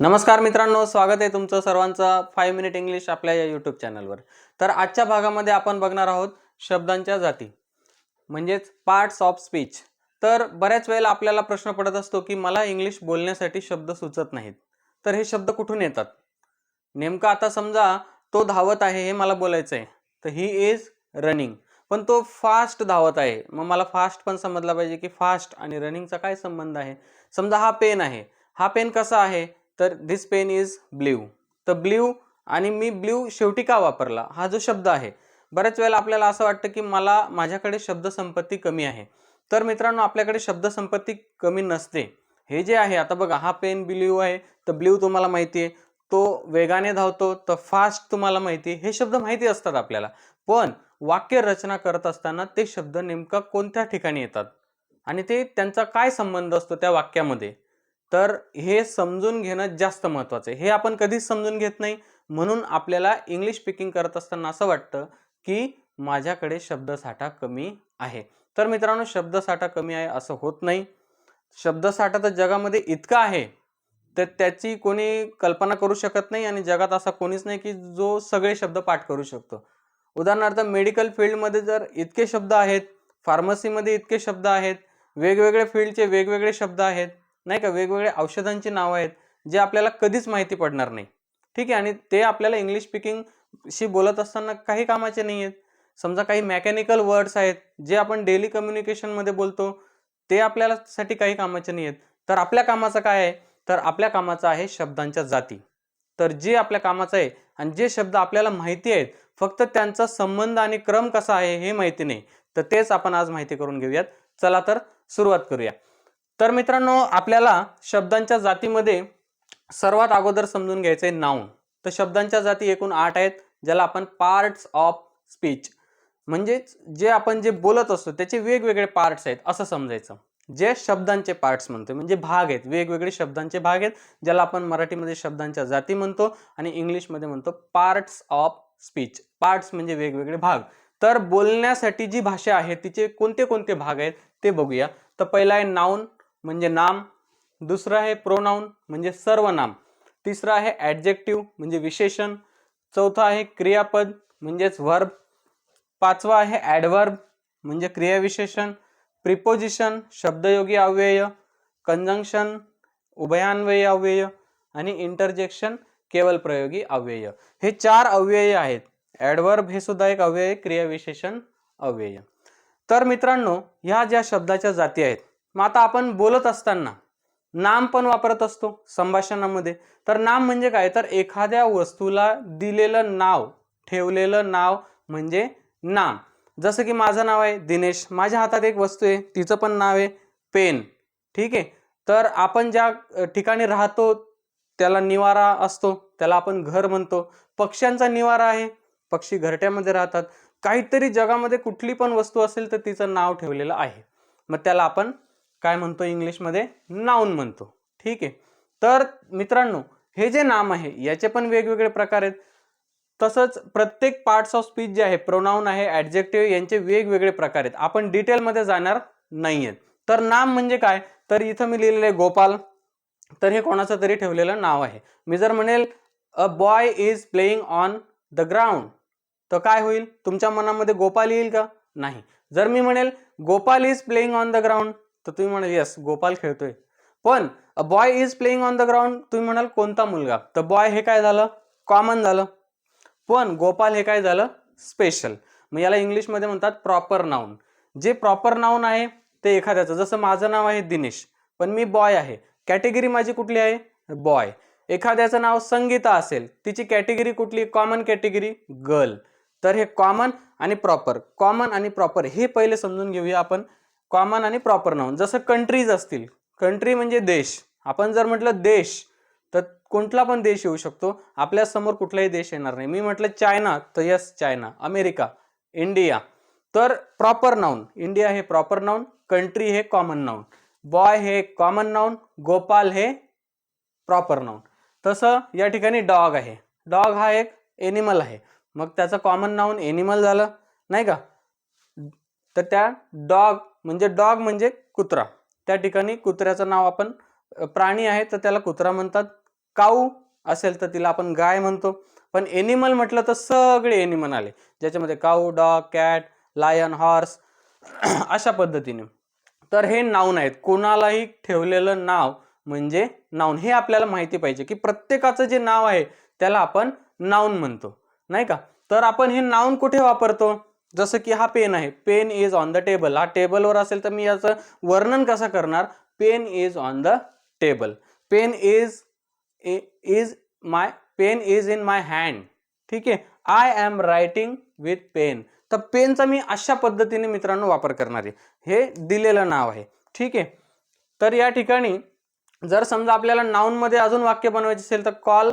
नमस्कार मित्रांनो स्वागत आहे तुमचं सर्वांचं फाईव्ह मिनिट इंग्लिश आपल्या या यूट्यूब चॅनलवर तर आजच्या भागामध्ये आपण बघणार आहोत शब्दांच्या जाती म्हणजेच पार्ट्स ऑफ स्पीच तर बऱ्याच वेळेला आपल्याला प्रश्न पडत असतो की मला इंग्लिश बोलण्यासाठी शब्द सुचत नाहीत. तर हे शब्द कुठून येतात? नेमकं आता समजा तो धावत आहे हे मला बोलायचं आहे. तर ही इज रनिंग पण तो फास्ट धावत आहे. मग मला फास्ट पण समजला पाहिजे की फास्ट आणि रनिंगचा काय संबंध आहे? समजा हा पेन आहे. हा पेन कसा आहे? तर दिस पेन इज ब्ल्यू तर ब्ल्यू आणि मी ब्ल्यू शेवटी का वापरला? हा जो शब्द आहे. बऱ्याच वेळेला आपल्याला असं वाटतं की मला माझ्याकडे शब्दसंपत्ती कमी आहे. तर मित्रांनो आपल्याकडे शब्दसंपत्ती कमी नसते. हे जे आहे आता बघा हा पेन ब्ल्यू आहे तर ब्ल्यू तुम्हाला माहिती आहे. तो वेगाने धावतो तर फास्ट तुम्हाला माहिती आहे. हे शब्द माहिती असतात आपल्याला. पण वाक्य रचना करत असताना ते शब्द नेमका कोणत्या ठिकाणी येतात? आणि ते त्यांचा काय संबंध असतो त्या वाक्यामध्ये? तर हे समजून घेणं जास्त महत्त्वाचं आहे. हे आपण कधीच समजून घेत नाही. म्हणून आपल्याला इंग्लिश स्पीकिंग करत असताना असं वाटतं की माझ्याकडे शब्दसाठा कमी आहे. तर मित्रांनो शब्दसाठा कमी आहे असं होत नाही. शब्दसाठा तर जगामध्ये इतका आहे तर त्याची कोणी कल्पना करू शकत नाही आणि जगात असा कोणीच नाही की जो सगळे शब्द पाठ करू शकतो. उदाहरणार्थ मेडिकल फील्डमध्ये जर इतके शब्द आहेत फार्मसीमध्ये इतके शब्द आहेत वेगवेगळे फील्डचे वेगवेगळे शब्द आहेत नाही का वेगवेगळ्या औषधांची नावं आहेत जे आपल्याला कधीच माहिती पडणार नाही. ठीक आहे आणि ते आपल्याला इंग्लिश स्पीकिंगशी बोलत असताना काही कामाचे नाही आहेत. समजा काही मेकॅनिकल वर्ड्स आहेत जे आपण डेली कम्युनिकेशनमध्ये बोलतो ते आपल्याला साठी काही कामाचे नाही आहेत. तर आपल्या कामाचं काय आहे? तर आपल्या कामाचं आहे शब्दांच्या जाती. तर जे आपल्या कामाचं आहे आणि जे शब्द आपल्याला माहिती आहेत फक्त त्यांचा संबंध आणि क्रम कसा आहे हे माहिती नाही. तर तेच आपण आज माहिती करून घेऊयात. चला तर सुरुवात करूया. तर मित्रांनो आपल्याला शब्दांच्या जातीमध्ये सर्वात अगोदर समजून घ्यायचं आहे नाऊन तर शब्दांच्या जाती एकूण आठ आहेत ज्याला आपण पार्ट्स ऑफ स्पीच म्हणजेच जे आपण जे बोलत असतो त्याचे वेगवेगळे पार्ट्स आहेत असं समजायचं. जे शब्दांचे पार्ट्स म्हणतो म्हणजे भाग आहेत वेगवेगळे शब्दांचे भाग आहेत ज्याला आपण मराठीमध्ये शब्दांच्या जाती म्हणतो आणि इंग्लिशमध्ये म्हणतो पार्ट्स ऑफ स्पीच पार्ट्स म्हणजे वेगवेगळे भाग. तर बोलण्यासाठी जी भाषा आहे तिचे कोणते कोणते भाग आहेत ते बघूया. तर पहिला आहे नाऊन म्हणजे नाम दुसरं आहे प्रोनाऊन म्हणजे सर्वनाम तिसरं आहे ॲडजेक्टिव्ह म्हणजे विशेषण चौथं आहे क्रियापद म्हणजेच वर्ब पाचवा आहे ॲडवर्ब म्हणजे क्रियाविशेषण प्रिपोजिशन शब्दयोगी अव्यय कंजंक्शन उभयान्वयी अव्यय आणि इंटरजेक्शन केवल प्रयोगी अव्यय. हे चार अव्यय आहेत. ॲडवर्ब हे सुद्धा एक अव्यय क्रियाविशेषण अव्यय. तर मित्रांनो ह्या ज्या शब्दाच्या जाती आहेत मग आता आपण बोलत असताना नाम पण वापरत असतो संभाषणामध्ये. तर नाम म्हणजे काय? तर एखाद्या वस्तूला दिलेलं नाव ठेवलेलं नाव म्हणजे नाम. जसं की माझं नाव आहे दिनेश. माझ्या हातात एक वस्तू आहे तिचं पण नाव आहे पेन. ठीक आहे? तर आपण ज्या ठिकाणी राहतो त्याला निवारा असतो त्याला आपण घर म्हणतो. पक्ष्यांचा निवारा आहे. पक्षी घरट्यामध्ये राहतात. काहीतरी जगामध्ये कुठली पण वस्तू असेल तर तिचं नाव ठेवलेलं आहे. मग त्याला आपण काय म्हणतो इंग्लिशमध्ये? नाऊन म्हणतो. ठीक आहे? तर मित्रांनो हे जे नाम आहे याचे पण वेगवेगळे प्रकार आहेत. तसंच प्रत्येक पार्ट्स ऑफ स्पीच जे आहे प्रोनाऊन आहे ॲडजेक्टिव्ह यांचे वेगवेगळे प्रकार आहेत. आपण डिटेलमध्ये जाणार नाही आहेत तर नाम म्हणजे काय? तर इथं मी लिहिलेलं आहे गोपाल. तर हे कोणाचं तरी ठेवलेलं नाव आहे. मी जर म्हणेल a boy is playing on the ground तर काय होईल? तुमच्या मनामध्ये गोपाल येईल का? नाही. जर मी म्हणेल Gopal is playing on the ground तर तुम्ही म्हणाल येस गोपाल खेळतोय. पण a boy is playing on the ground तुम्ही म्हणाल कोणता मुलगा? तर बॉय हे काय झालं? कॉमन झालं. पण गोपाल हे काय झालं? स्पेशल मग याला इंग्लिशमध्ये म्हणतात प्रॉपर नाऊन जे प्रॉपर नाऊन आहे ते एखाद्याचं. जसं माझं नाव आहे दिनेश पण मी बॉय आहे. कॅटेगरी माझी कुठली आहे? बॉय एखाद्याचं नाव संगीता असेल तिची कॅटेगरी कुठली? कॉमन कॅटेगरी गर्ल तर हे कॉमन आणि प्रॉपर कॉमन आणि प्रॉपर हे पहिले समजून घेऊया आपण. कॉमन आणि प्रॉपर नाऊन जसं कंट्रीज असतील. कंट्री म्हणजे देश. आपण जर म्हटलं देश तर कोणता पण देश येऊ शकतो. आपल्यासमोर कुठलाही देश येणार नाही. मी म्हटलं चायना तर यस चायना. America India. तर प्रॉपर नाऊन इंडिया हे प्रॉपर नाऊन कंट्री हे कॉमन नाऊन बॉय हे कॉमन नाऊन गोपाल हे प्रॉपर नाऊन तसं या ठिकाणी डॉग आहे. डॉग हा एक एनिमल आहे. मग त्याचं कॉमन नाऊन एनिमल झालं. नाही का? तर त्या डॉग म्हणजे डॉग म्हणजे कुत्रा. त्या ठिकाणी कुत्र्याचं नाव आपण प्राणी आहे तर त्याला कुत्रा म्हणतात. काऊ असेल तर तिला आपण गाय म्हणतो. पण एनिमल म्हटलं तर सगळे एनिमल आले. ज्याच्यामध्ये cow dog cat lion horse अशा पद्धतीने. तर हे नाऊन आहेत. कोणालाही ठेवलेलं नाव म्हणजे नाऊन हे आपल्याला माहिती पाहिजे की प्रत्येकाचं जे नाव आहे त्याला आपण नाऊन म्हणतो. नाही का? तर आपण हे नाऊन कुठे वापरतो? जसं की हा पेन आहे. Pen is on the table हा टेबलवर असेल तर मी याचं वर्णन कसं करणार? Pen is on the table pen is is my pen is in my hand ठीक आहे? I am writing with pen तर पेनचा मी अशा पद्धतीने मित्रांनो वापर करणार आहे. हे दिलेलं नाव आहे. ठीक आहे? तर या ठिकाणी जर समजा आपल्याला नाऊनमध्ये अजून वाक्य बनवायचे असेल तर कॉल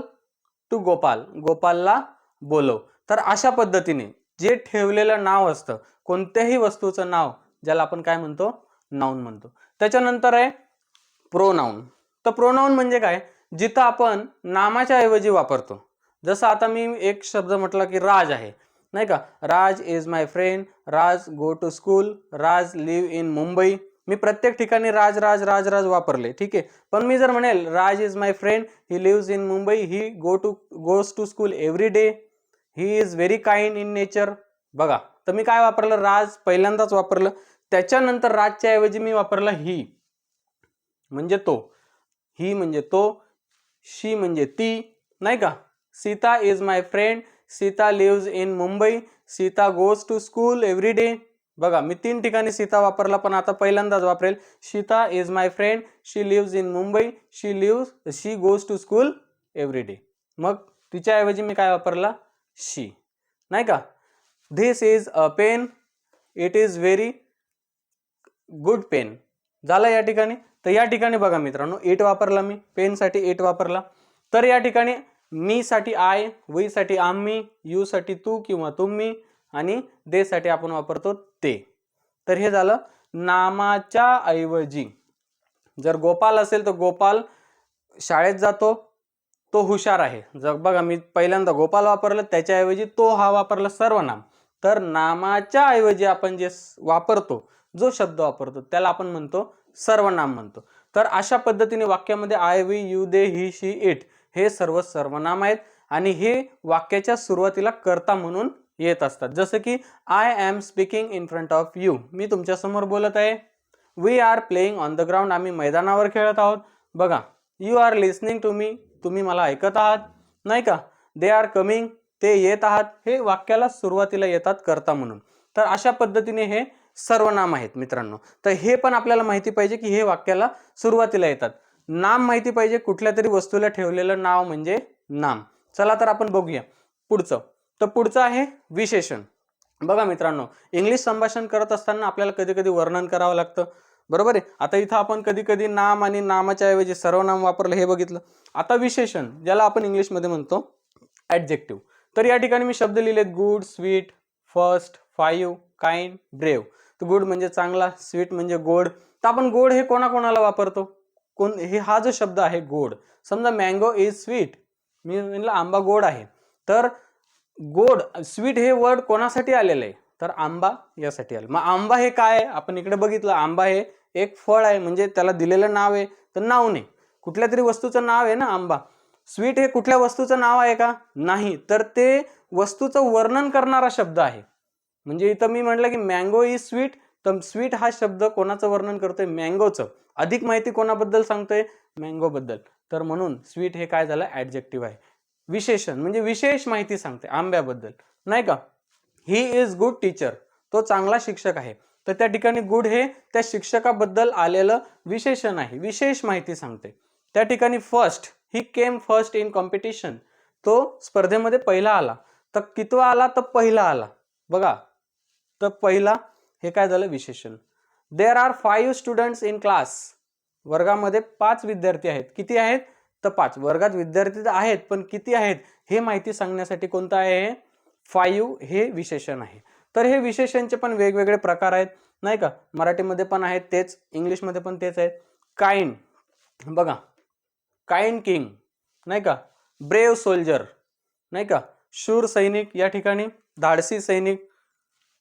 टू गोपाल गोपालला बोलव. तर अशा पद्धतीने जे ठेवलेलं नाव असतं कोणत्याही वस्तूचं नाव ज्याला आपण काय म्हणतो? नाऊन म्हणतो. त्याच्यानंतर आहे प्रोनाऊन तर प्रोनाऊन म्हणजे काय? जिथं आपण नामाच्या ऐवजी वापरतो. जसं आता मी एक शब्द म्हटला की राज आहे नाही का? Raj is my friend Raj go to school Raj live in Mumbai. मी प्रत्येक ठिकाणी राज राज राज राज वापरले ठीक आहे? पण मी जर म्हणेल Raj is my friend he lives in Mumbai he go to goes to school every day he is very kind in nature बघा तर मी काय वापरलं? राज पहिल्यांदाच वापरलं. त्याच्यानंतर राजच्या ऐवजी मी वापरलं ही म्हणजे तो. ही म्हणजे तो. शी म्हणजे ती. नाही का? Sita is my friend Sita lives in Mumbai Sita goes to school every day बघा मी तीन ठिकाणी सीता वापरला पण आता पहिल्यांदाच वापरेल. Sita is my friend she lives in Mumbai she lives she goes to school every day मग तिच्याऐवजी मी काय वापरला? शी. नाही का? This is a pen it is very good pen झालं या ठिकाणी? तर या ठिकाणी बघा मित्रांनो एट वापरला मी. पेनसाठी एट वापरला. तर या ठिकाणी मी साठी आय वी साठी आम्ही यू साठी तू किंवा तुम्ही आणि दे साठी आपण वापरतो ते. तर हे झालं नामाच्या ऐवजी. जर गोपाल असेल तर गोपाल शाळेत जातो. तो हुशार आहे. जग बघा मी पहिल्यांदा गोपाल वापरलं त्याच्याऐवजी तो हा वापरला सर्वनाम. तर नामाच्या ऐवजी आपण जे वापरतो जो शब्द वापरतो त्याला आपण म्हणतो सर्वनाम म्हणतो. तर अशा पद्धतीने वाक्यामध्ये I we you they he she it हे सर्व सर्वनाम आहेत आणि हे वाक्याच्या सुरुवातीला कर्ता म्हणून येत असतात. जसं की I am speaking in front of you. मी तुमच्यासमोर बोलत आहे. We are playing on the ground. आम्ही मैदानावर खेळत आहोत. बघा you are listening to me. तुम्ही मला ऐकत आहात? नाही का? दे आर कमिंग ते येत आहात. हे वाक्याला सुरुवातीला येतात करता म्हणून. तर अशा पद्धतीने हे सर्वनाम आहेत मित्रांनो. तर हे पण आपल्याला माहिती पाहिजे की हे वाक्याला सुरुवातीला येतात. नाम माहिती पाहिजे कुठल्या तरी वस्तूला ठेवलेलं नाव म्हणजे नाम. चला तर आपण बघूया. पुढचं. तर पुढचं आहे विशेषण. बघा मित्रांनो इंग्लिश संभाषण करत असताना आपल्याला कधी कधी वर्णन करावं लागतं. बरोबर आहे? आता इथं आपण कधी कधी नाम आणि नामाच्या ऐवजी सर्वनाम वापरलं हे बघितलं. आता विशेषण ज्याला आपण इंग्लिशमध्ये म्हणतो ॲडजेक्टिव्ह तर या ठिकाणी मी शब्द लिहिलेत good sweet first five kind brave तर गुड म्हणजे चांगला स्वीट म्हणजे गोड. तर आपण गोड हे कोणाकोणाला वापरतो? कोण हे हा जो शब्द आहे गोड. समजा मँगो इज स्वीट मी म्हणलं आंबा गोड आहे. तर गोड स्वीट हे वर्ड कोणासाठी आलेलं आहे? तर आंबा यासाठी आलं. मग आंबा हे काय आहे? आपण इकडे बघितलं आंबा हे एक फळ आहे म्हणजे त्याला दिलेलं नाव आहे तर नाव नाही. कुठल्या तरी वस्तूचं नाव आहे ना आंबा. स्वीट हे कुठल्या वस्तूचं नाव आहे का? नाही. तर ते वस्तूचं वर्णन करणारा शब्द आहे. म्हणजे इथं मी म्हटलं की मँगो इज स्वीट तर स्वीट हा शब्द कोणाचं वर्णन करतोय? मँगोचं अधिक माहिती कोणाबद्दल सांगतोय? मँगोबद्दल तर म्हणून स्वीट हे काय झालं? ॲडजेक्टिव्ह आहे. विशेषण म्हणजे विशेष माहिती सांगते आंब्याबद्दल. नाही का? ही इज गुड टीचर तो चांगला शिक्षक आहे. तर त्या ठिकाणी गुड हे त्या शिक्षकाबद्दल आलेलं विशेषण आहे. विशेष माहिती सांगते. त्या ठिकाणी first he came first in competition तो स्पर्धेमध्ये पहिला आला. तर कितवा आला? तर पहिला आला. बघा. तर पहिला हे काय झालं? विशेषण. There are five students in class वर्गामध्ये पाच विद्यार्थी आहेत. किती आहेत? तर पाच. वर्गात विद्यार्थी तर आहेत पण किती आहेत? हे माहिती सांगण्यासाठी कोणतं आहे? हे फाईव्ह हे विशेषण आहे. तर हे विशेषणचे पण वेगवेगळे प्रकार आहेत नाही का? मराठीमध्ये पण आहेत तेच. इंग्लिशमध्ये पण तेच आहेत. काइंड बघा. काइंड किंग नाही का? ब्रेव सोल्जर नाही का? शूर सैनिक या ठिकाणी धाडसी सैनिक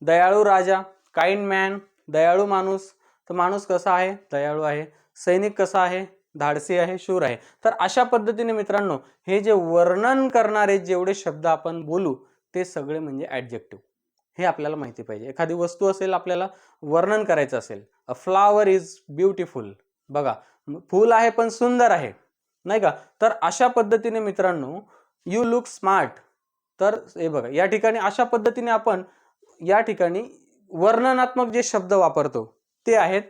दयाळू राजा काइंड मॅन दयाळू माणूस. तर माणूस कसा आहे? दयाळू आहे. सैनिक कसा आहे? धाडसी आहे शूर आहे. तर अशा पद्धतीने मित्रांनो हे जे वर्णन करणारे जेवढे शब्द आपण बोलू ते सगळे म्हणजे ॲडजेक्टिव्ह हे आपल्याला माहिती पाहिजे. एखादी वस्तू असेल आपल्याला वर्णन करायचं असेल अ फ्लावर इज ब्युटिफुल बघा फुल फूल आहे पण सुंदर आहे नाही का? तर अशा पद्धतीने मित्रांनो यू लुक स्मार्ट तर हे बघा या ठिकाणी अशा पद्धतीने आपण या ठिकाणी वर्णनात्मक जे शब्द वापरतो ते आहेत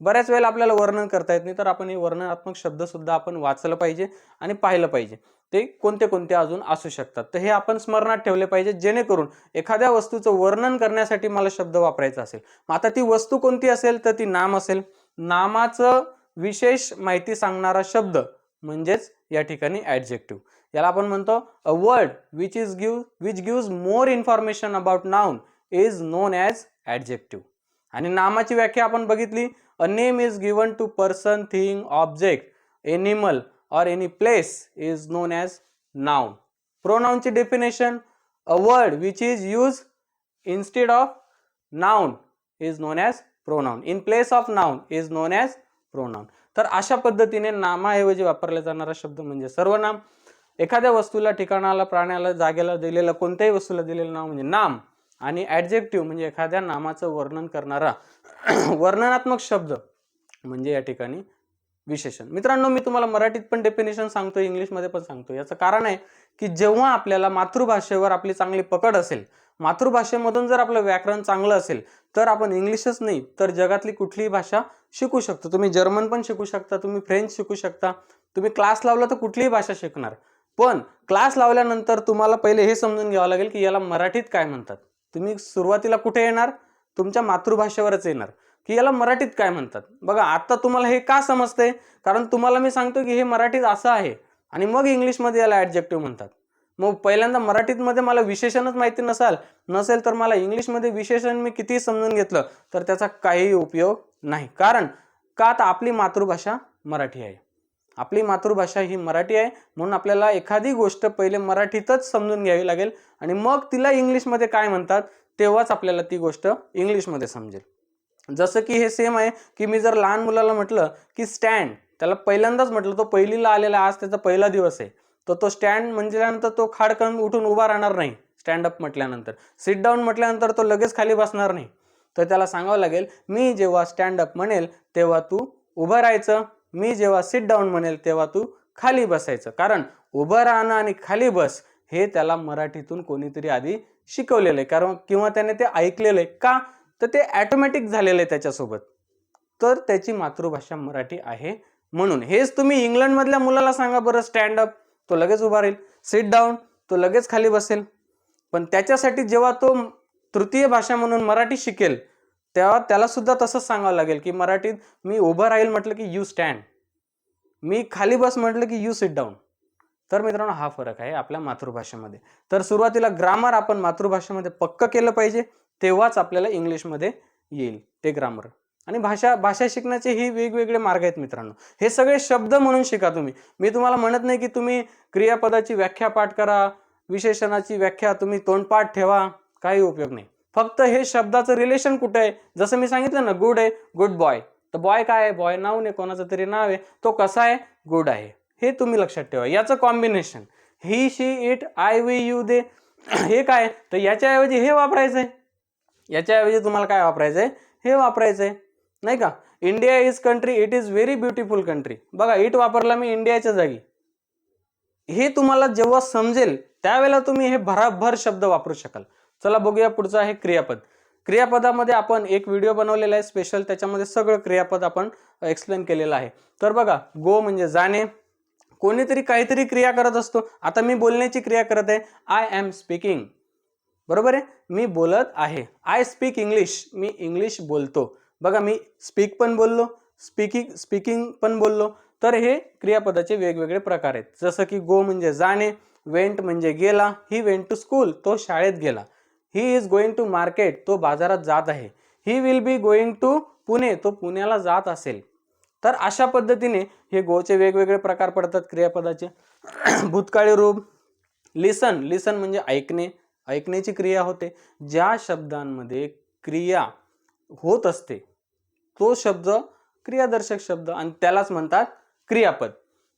बऱ्याच वेळेला आपल्याला वर्णन करता येत नाही तर आपण हे वर्णनात्मक शब्द सुद्धा आपण वाचलं पाहिजे आणि पाहिलं पाहिजे. ते कोणते कोणते अजून असू शकतात. तर हे आपण स्मरणात ठेवले पाहिजे जेणेकरून एखाद्या वस्तूचं वर्णन करण्यासाठी मला शब्द वापरायचा असेल. मग आता ती वस्तू कोणती असेल? तर ती नाम असेल. नामाचं विशेष माहिती सांगणारा शब्द म्हणजेच या ठिकाणी ॲडजेक्टिव्ह याला आपण म्हणतो a word which is give which gives more information about noun is known as adjective आणि नामाची व्याख्या आपण बघितली. A name is given to person thing object animal or any place is known as noun. प्रोनाऊनची definition a word which is use instead of of is known as pronoun in place of of is known as pronoun तर अशा पद्धतीने नामाऐवजी वापरला जाणारा शब्द म्हणजे सर्वनाम. एखाद्या वस्तूला ठिकाणाला प्राण्याला जागेला दिलेलं कोणत्याही वस्तूला दिलेलं नाव म्हणजे नाम. आणि ॲडजेक्टिव्ह म्हणजे एखाद्या नामाचं वर्णन करणारा वर्णनात्मक शब्द म्हणजे या ठिकाणी विशेषण. मित्रांनो मी तुम्हाला मराठीत पण डेफिनेशन सांगतो इंग्लिशमध्ये पण सांगतो याचं कारण आहे की जेव्हा आपल्याला मातृभाषेवर आपली चांगली पकड असेल मातृभाषेमधून जर आपलं व्याकरण चांगलं असेल तर आपण इंग्लिशच नाही तर जगातली कुठलीही भाषा शिकू शकतो. तुम्ही जर्मन पण शिकू शकता तुम्ही फ्रेंच शिकू शकता तुम्ही क्लास लावला तर कुठलीही भाषा शिकणार. पण क्लास लावल्यानंतर तुम्हाला पहिले हे समजून घ्यावं लागेल की याला मराठीत काय म्हणतात. तुम्ही सुरुवातीला कुठे येणार? तुमच्या मातृभाषेवरच येणार. की याला मराठीत काय म्हणतात? बघा आता तुम्हाला हे का समजते कारण तुम्हाला मी सांगतो की हे मराठीत असं आहे. आणि मग इंग्लिशमध्ये याला ॲडजेक्टिव्ह म्हणतात. मग पहिल्यांदा मराठीतमध्ये मला विशेषणच माहिती नसाल नसेल तर मला इंग्लिशमध्ये विशेषण मी कितीही समजून घेतलं तर त्याचा काहीही उपयोग नाही. कारण का तर आपली मातृभाषा मराठी आहे? आपली मातृभाषा ही मराठी आहे. म्हणून आपल्याला एखादी गोष्ट पहिले मराठीतच समजून घ्यावी लागेल. आणि मग तिला इंग्लिशमध्ये काय म्हणतात तेव्हाच आपल्याला ती गोष्ट इंग्लिशमध्ये समजेल. जसं की हे सेम आहे की मी जर लहान मुलाला म्हटलं की स्टँड त्याला पहिल्यांदाच म्हटलं तो पहिलीला आलेला आज त्याचा पहिला दिवस आहे. तर तो स्टँड म्हटल्यानंतर तो खाडकन उठून उभा राहणार नाही स्टँडअप म्हटल्यानंतर. सिट डाऊन म्हटल्यानंतर तो लगेच खाली बसणार नाही. तर त्याला सांगावं लागेल मी जेव्हा स्टँडअप म्हणेल तेव्हा तू उभं राहायचं. मी जेव्हा सिट डाऊन म्हणेल तेव्हा तू खाली बसायचं. कारण उभं राहणं आणि खाली बस हे त्याला मराठीतून कोणीतरी आधी शिकवलेलं आहे. कारण किंवा त्याने ते ऐकलेलं आहे. का? तर ते ॲटोमॅटिक झालेलं आहे त्याच्यासोबत. तर त्याची मातृभाषा मराठी आहे म्हणून. हेच तुम्ही इंग्लंडमधल्या मुलाला सांगा बरं स्टँडअप तो लगेच उभा राहील. सिट डाऊन तो लगेच खाली बसेल. पण त्याच्यासाठी जेव्हा तो तृतीय भाषा म्हणून मराठी शिकेल तेव्हा त्याला सुद्धा तसंच सांगावं लागेल की मराठीत मी उभं राहील म्हटलं की यू स्टँड मी खाली बस म्हटलं की यू सिट डाऊन तर मित्रांनो हा फरक आहे आपल्या मातृभाषेमध्ये. तर सुरुवातीला ग्रामर आपण मातृभाषेमध्ये पक्क केलं पाहिजे तेव्हाच आपल्याला इंग्लिशमध्ये येईल ते ग्रामर आणि भाषा भाषा शिकण्याचे ही वेगवेगळे मार्ग आहेत मित्रांनो. हे सगळे शब्द म्हणून शिका तुम्ही. मी तुम्हाला म्हणत नाही की तुम्ही क्रियापदाची व्याख्या पाठ करा विशेषणाची व्याख्या तुम्ही तोंडपाठ ठेवा काही उपयोग नाही. फक्त हे शब्दाचं रिलेशन कुठं आहे? जसं मी सांगितलं ना गुड आहे गुड बॉय तर बॉय काय आहे? बॉय नाव नाही कोणाचं तरी नाव आहे. तो कसा आहे? गुड आहे. हे तुम्ही लक्षात ठेवा. याचं combination he she it I we you they हे काय? तर याच्याऐवजी हे वापरायचं आहे याच्याऐवजी तुम्हाला काय वापरायचं आहे हे वापरायचं आहे नाही का? India is country it is very beautiful country बघा इट वापरला मी इंडियाच्या जागी. हे तुम्हाला जेव्हा समजेल त्यावेळेला तुम्ही हे भराभर शब्द वापरू शकाल. चला बघूया पुढचं आहे क्रियापद. क्रियापदामध्ये आपण एक व्हिडिओ बनवलेला आहे स्पेशल त्याच्यामध्ये सगळं क्रियापद आपण एक्सप्लेन केलेलं आहे. तर बघा गो म्हणजे जाणे. कोणीतरी काहीतरी क्रिया करत असतो. आता मी बोलण्याची क्रिया करत आहे. आय एम स्पीकिंग बरोबर आहे? मी बोलत आहे. आय स्पीक इंग्लिश मी इंग्लिश बोलतो. बघा मी स्पीक पण बोललो स्पीकिंग स्पीकिंग पण बोललो. तर हे क्रियापदाचे वेगवेगळे प्रकार आहेत. जसं की गो म्हणजे जाणे वेंट म्हणजे गेला ही वेंट टू स्कूल तो शाळेत गेला. He is going to market तो बाजारात जात आहे. He will be going to Pune तो पुण्याला जात असेल. तर अशा पद्धतीने हे गोचे वेगवेगळे प्रकार पडतात क्रियापदाचे. भूतकाळी रूप लिसन लिसन म्हणजे ऐकणे ऐकण्याची क्रिया होते. ज्या शब्दांमध्ये क्रिया होत असते तो शब्द क्रियादर्शक शब्द आणि त्यालाच म्हणतात क्रियापद.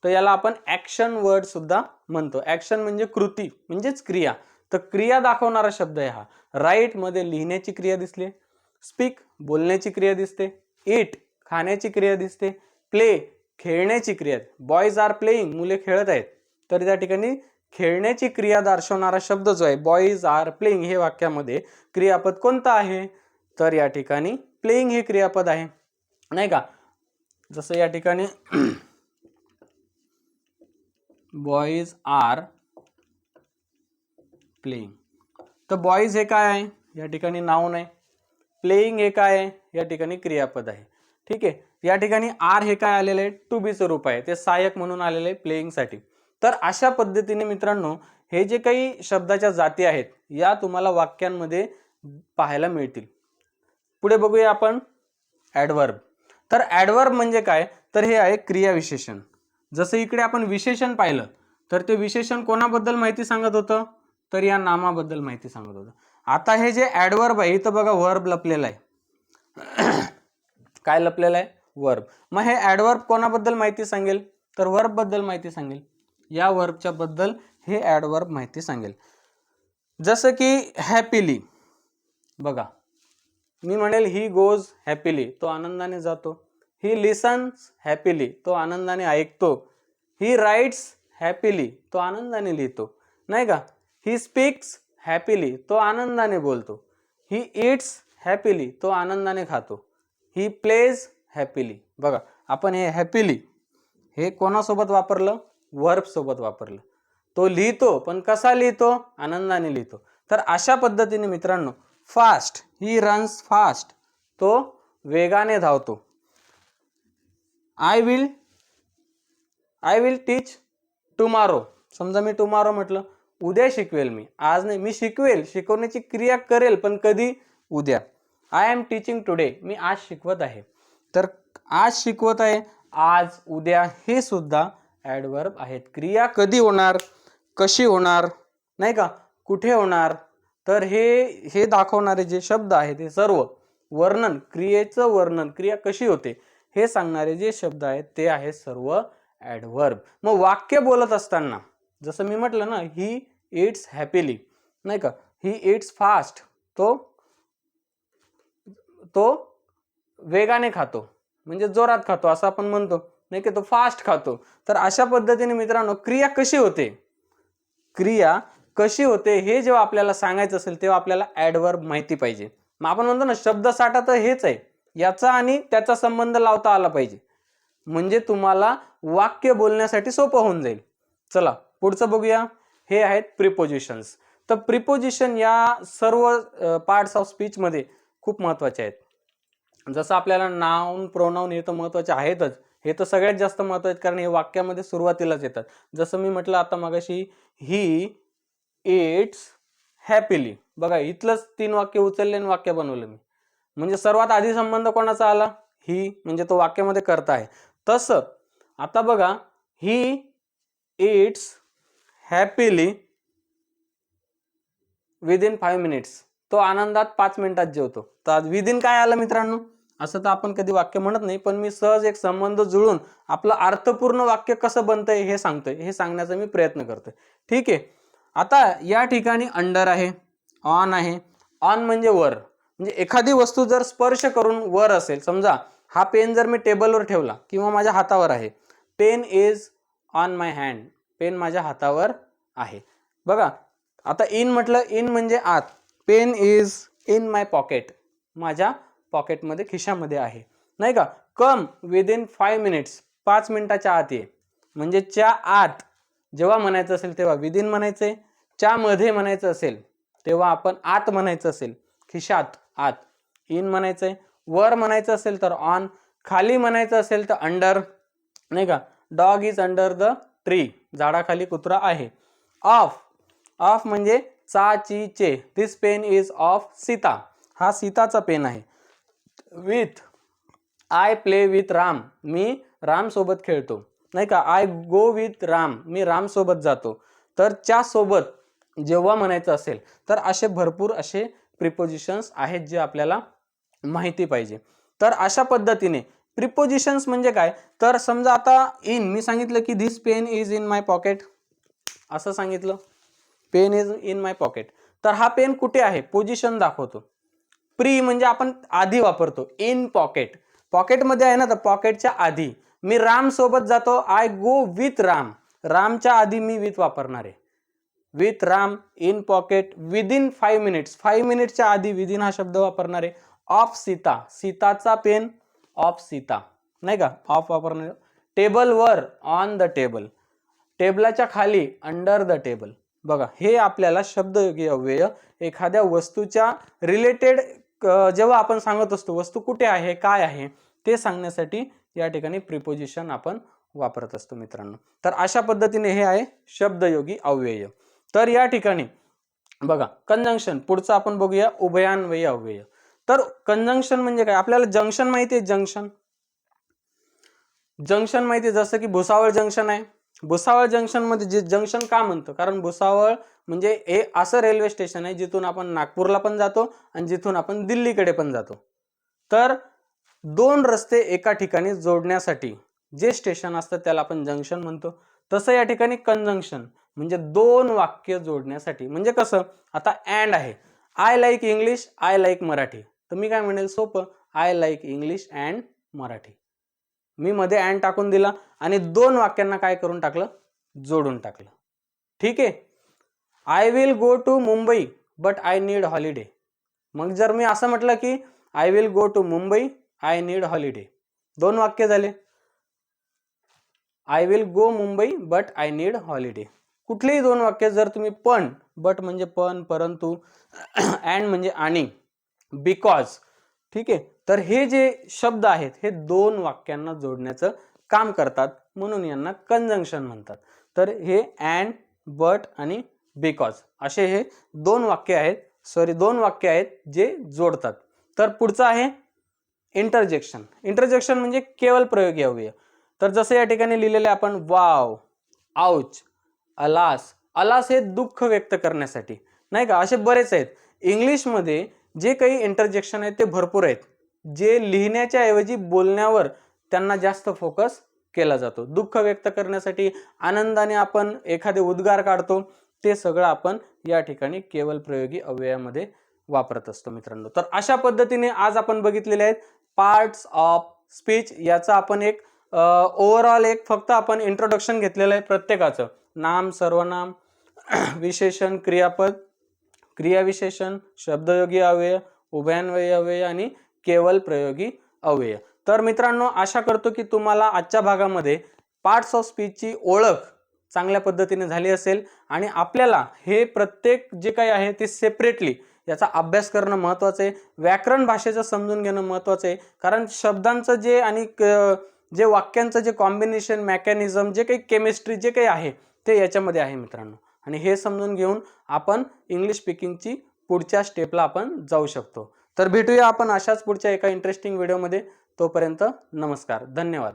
तर याला आपण ॲक्शन वर्ड सुद्धा म्हणतो. ॲक्शन म्हणजे कृती म्हणजेच क्रिया. तर क्रिया दाखवणारा शब्द आहे हा. राईटमध्ये लिहिण्याची क्रिया दिसली स्पीक बोलण्याची क्रिया दिसते इट खाण्याची क्रिया दिसते प्ले खेळण्याची क्रिया. बॉयज आर प्लेईंग मुले खेळत आहेत. तर त्या ठिकाणी खेळण्याची क्रिया दर्शवणारा शब्द जो आहे बॉईज आर प्लेईंग हे वाक्यामध्ये क्रियापद कोणतं आहे? तर या ठिकाणी प्लेईंग हे क्रियापद आहे. नाही का? जसं या ठिकाणी बॉईज आर प्लेईंग तर बॉईज हे काय आहे? या ठिकाणी नाऊन आहे. प्लेईंग हे काय आहे? या ठिकाणी क्रियापद आहे. ठीक आहे? या ठिकाणी आर हे काय आलेलं आहे? टू बीचं रूप आहे. ते सहाय्यक म्हणून आलेलं आहे प्लेईंगसाठी तर अशा पद्धतीने मित्रांनो हे जे काही शब्दाच्या जाती आहेत या तुम्हाला वाक्यांमध्ये पाहायला मिळतील. पुढे बघूया आपण ॲडवर्ब तर ॲडवर्ब म्हणजे काय? तर हे आहे क्रियाविशेषण जसं इकडे आपण विशेषण पाहिलं तर ते विशेषण कोणाबद्दल माहिती सांगत होतं? तर या नामाबद्दल माहिती सांगत होतं. आता हे जे ॲडवर्ब आहे इथं बघा वर्ब लपलेलं आहे. काय लपलेलं आहे? वर्ब मग हे ॲडवर्ब कोणाबद्दल माहिती सांगेल? तर वर्बबद्दल माहिती सांगेल. या वर्बच्या बद्दल हे ॲडवर्ब माहिती सांगेल. जसं की हॅपीली बघा. मी म्हणेल ही गोज हॅपीली तो आनंदाने जातो. ही लिसन्स हॅपीली तो आनंदाने ऐकतो. ही राईट्स हॅपीली तो आनंदाने लिहितो. नाही का? ही स्पीक्स हॅपीली तो आनंदाने बोलतो. ही इट्स हॅपीली तो आनंदाने खातो. ही प्लेज हॅपीली बघा आपण हे हॅपीली हे कोणासोबत वापरलं? वर्बसोबत वापरलं. तो लिहितो पण कसा लिहितो? आनंदाने लिहितो. तर अशा पद्धतीने मित्रांनो फास्ट ही रन्स फास्ट तो वेगाने धावतो. I will I will teach tomorrow समजा मी टुमारो म्हटलं उद्या शिकवेल मी. आज नाही मी शिकवेल. शिकवण्याची क्रिया करेल पण कधी? उद्या. आय एम टीचिंग टुडे मी आज शिकवत आहे. तर आज शिकवत आहे. आज उद्या हे सुद्धा ॲडवर्ब आहेत. क्रिया कधी होणार? कशी होणार? नाही का? कुठे होणार? तर हे हे दाखवणारे जे शब्द आहेत हे सर्व वर्णन क्रियेचं वर्णन क्रिया कशी होते हे सांगणारे जे शब्द आहेत ते आहेत सर्व ॲडवर्ब मग वाक्य बोलत असताना जसं मी म्हटलं ना ही इट्स हॅपीली नाही का? ही इट्स फास्ट तो तो वेगाने खातो. म्हणजे जोरात खातो असं आपण म्हणतो. नाही की? तो फास्ट खातो. तर अशा पद्धतीने मित्रांनो क्रिया कशी होते? क्रिया कशी होते हे जेव्हा आपल्याला सांगायचं असेल तेव्हा आपल्याला ॲडवर्ब माहिती पाहिजे. मग आपण म्हणतो ना शब्दसाठा तर हेच आहे. याचा आणि त्याचा संबंध लावता आला पाहिजे. म्हणजे तुम्हाला वाक्य बोलण्यासाठी सोपं होऊन जाईल. चला पुढचं बघूया. हे आहेत प्रिपोजिशन्स तर प्रिपोजिशन या सर्व पार्ट्स ऑफ स्पीचमध्ये खूप महत्त्वाचे आहेत. जसं आपल्याला नाऊन प्रोनाऊन हे तर महत्त्वाचे आहेतच. हे तर सगळ्यात जास्त महत्त्व आहेत कारण हे वाक्यामध्ये सुरुवातीलाच येतात. जसं मी म्हटलं आता मगाशी ही इट्स हॅपीली बघा इथलंच तीन वाक्य उचलले आणि वाक्य बनवलं मी. म्हणजे सर्वात आधी संबंध कोणाचा आला? ही म्हणजे तो वाक्यामध्ये करता आहे. तसं आता बघा he eats happily within five minutes. तो आनंदात पाच मिनिटात जेवतो. तर विदिन काय आलं मित्रांनो? असं तर आपण कधी वाक्य म्हणत नाही पण मी सहज एक संबंध जुळून आपलं अर्थपूर्ण वाक्य कसं बनतंय हे सांगतोय. हे सांगण्याचा मी प्रयत्न करतोय. ठीक आहे? आता या ठिकाणी अंडर आहे ऑन आहे. ऑन म्हणजे वर. म्हणजे एखादी वस्तू जर स्पर्श करून वर असेल समजा हा पेन जर मी टेबलवर ठेवला किंवा माझ्या हातावर आहे pen is on my hand pen माझ्या हातावर आहे. बघा आता इन म्हटलं इन म्हणजे आत. Pen is in my pocket. माझ्या पॉकेटमध्ये खिशामध्ये आहे. नाही का? कम विदिन फाय मिनिट्स पाच मिनिटाच्या आत ये. म्हणजे च्या आत जेव्हा म्हणायचं असेल तेव्हा. विदिन म्हणायचे च्या मध्ये म्हणायचं असेल तेव्हा आपण आत म्हणायचं असेल. खिशात आत. इन म्हणायचंय वर म्हणायचं असेल तर ऑन खाली म्हणायचं असेल तर अंडर नाही का? Dog is under the tree झाडाखाली कुत्रा आहे. ऑफ. ऑफ म्हणजे चा ची चे. This pen is of Sita. हा सीताचा पेन आहे. With I play with Ram मी रामसोबत खेळतो. नाही का? आय गो विथ राम मी रामसोबत जातो. तर च्या सोबत जेव्हा म्हणायचं असेल तर असे भरपूर असे प्रिपोजिशन्स आहेत जे आपल्याला माहिती पाहिजे. तर अशा पद्धतीने प्रिपोजिशन्स म्हणजे काय? तर समजा आता इन मी सांगितलं की this pen is in my pocket असं सांगितलं. Pen is in my pocket तर हा पेन कुठे आहे? पोजिशन दाखवतो. प्री म्हणजे आपण आधी वापरतो. इन पॉकेट पॉकेटमध्ये आहे ना तर पॉकेटच्या आधी. मी राम सोबत जातो. I go with Ram. रामच्या आधी मी विथ वापरणार आहे. With Ram in pocket within five minutes five मिनिट्सच्या आधी विदिन हा शब्द वापरणार आहे. ऑफ सीता. सीताचा पेन ऑफ सीता नाही का? ऑफ वापरणार टेबलवर ऑन द टेबल टेबलाच्या खाली अंडर द टेबल बघा हे आपल्याला शब्दयोगी अव्यय एखाद्या वस्तूच्या रिलेटेड जेव्हा आपण सांगत असतो वस्तू कुठे आहे काय आहे ते सांगण्यासाठी या ठिकाणी प्रिपोजिशन आपण वापरत असतो मित्रांनो. तर अशा पद्धतीने हे आहे शब्दयोगी अव्यय. तर या ठिकाणी बघा कंजंक्शन पुढचं आपण बघूया उभयान्वयी अव्यय. तर कंजंक्शन म्हणजे काय? आपल्याला जंक्शन माहिती आहे जंक्शन जंक्शन माहिती आहे जसं की भुसावळ जंक्शन आहे. भुसावळ जंक्शनमध्ये जे जंक्शन का म्हणतं? कारण भुसावळ म्हणजे हे असं रेल्वे स्टेशन आहे जिथून आपण नागपूरला पण जातो आणि जिथून आपण दिल्लीकडे पण जातो. तर दोन रस्ते एका ठिकाणी जोडण्यासाठी जे स्टेशन असतं त्याला आपण जंक्शन म्हणतो. तसं या ठिकाणी कंजंक्शन म्हणजे दोन वाक्य जोडण्यासाठी. म्हणजे कसं? आता अँड आहे. I like English I like Marathi. तर मी काय म्हणेल सोपं. I like English and Marathi. मी मध्ये अँड टाकून दिला आणि दोन वाक्यांना काय करून टाकलं? जोडून टाकलं. ठीक आहे? I will go to Mumbai but I need holiday मग जर मी असं म्हटलं की I will go to Mumbai I need holiday दोन वाक्य झाले. I will go Mumbai but I need holiday कुठलेही दोन वाक्य जर तुम्ही पण बट म्हणजे पण परंतु अँड म्हणजे आणि बिकॉज ठीक आहे? तर हे जे शब्द आहेत हे दोन वाक्यांना जोडण्याचं काम करतात म्हणून यांना कंजंक्शन म्हणतात. तर हे अँड बट आणि बिकॉज असे हे दोन वाक्य आहेत सॉरी दोन वाक्य आहेत जे जोडतात. तर पुढचं आहे इंटरजेक्शन इंटरजेक्शन म्हणजे केवळ प्रयोग अव्यय तर जसं या ठिकाणी लिहिलेले आपण वाव आउच अलास अलास हे दुःख व्यक्त करण्यासाठी. नाही का? असे बरेच आहेत. इंग्लिशमध्ये जे काही इंटरजेक्शन आहेत ते भरपूर आहेत. जे लिहिण्याच्या ऐवजी बोलण्यावर त्यांना जास्त फोकस केला जातो. दुःख व्यक्त करण्यासाठी आनंदाने आपण एखादे उद्गार काढतो ते सगळं आपण या ठिकाणी केवळ प्रयोगी अव्ययामध्ये वापरत असतो मित्रांनो. तर अशा पद्धतीने आज आपण बघितलेले आहेत पार्ट्स ऑफ स्पीच याचा आपण एक ओव्हरऑल एक फक्त आपण इंट्रोडक्शन घेतलेलं आहे प्रत्येकाचं. नाम सर्वनाम विशेषण क्रियापद क्रियाविशेषण शब्दयोगी अव्यय उभयान्वयी अव्यय आणि केवल प्रयोगी अव्यय तर मित्रांनो आशा करतो की तुम्हाला आजच्या भागामध्ये पार्ट्स ऑफ स्पीचची ओळख चांगल्या पद्धतीने झाली असेल आणि आपल्याला हे प्रत्येक जे काही आहे ते सेपरेटली याचा अभ्यास करणं महत्त्वाचं आहे. व्याकरण भाषेचं समजून घेणं महत्त्वाचं आहे. कारण शब्दांचं जे आणि क- जे वाक्यांचं जे कॉम्बिनेशन मेकॅनिझम जे काही केमिस्ट्री जे काही आहे ते याच्यामध्ये आहे मित्रांनो. आणि हे समजून घेऊन आपण इंग्लिश स्पीकिंगची पुढच्या स्टेपला आपण जाऊ शकतो. तर भेटूया आपण अशाच पुढच्या एका इंटरेस्टिंग व्हिडिओमध्ये तोपर्यंत नमस्कार. धन्यवाद.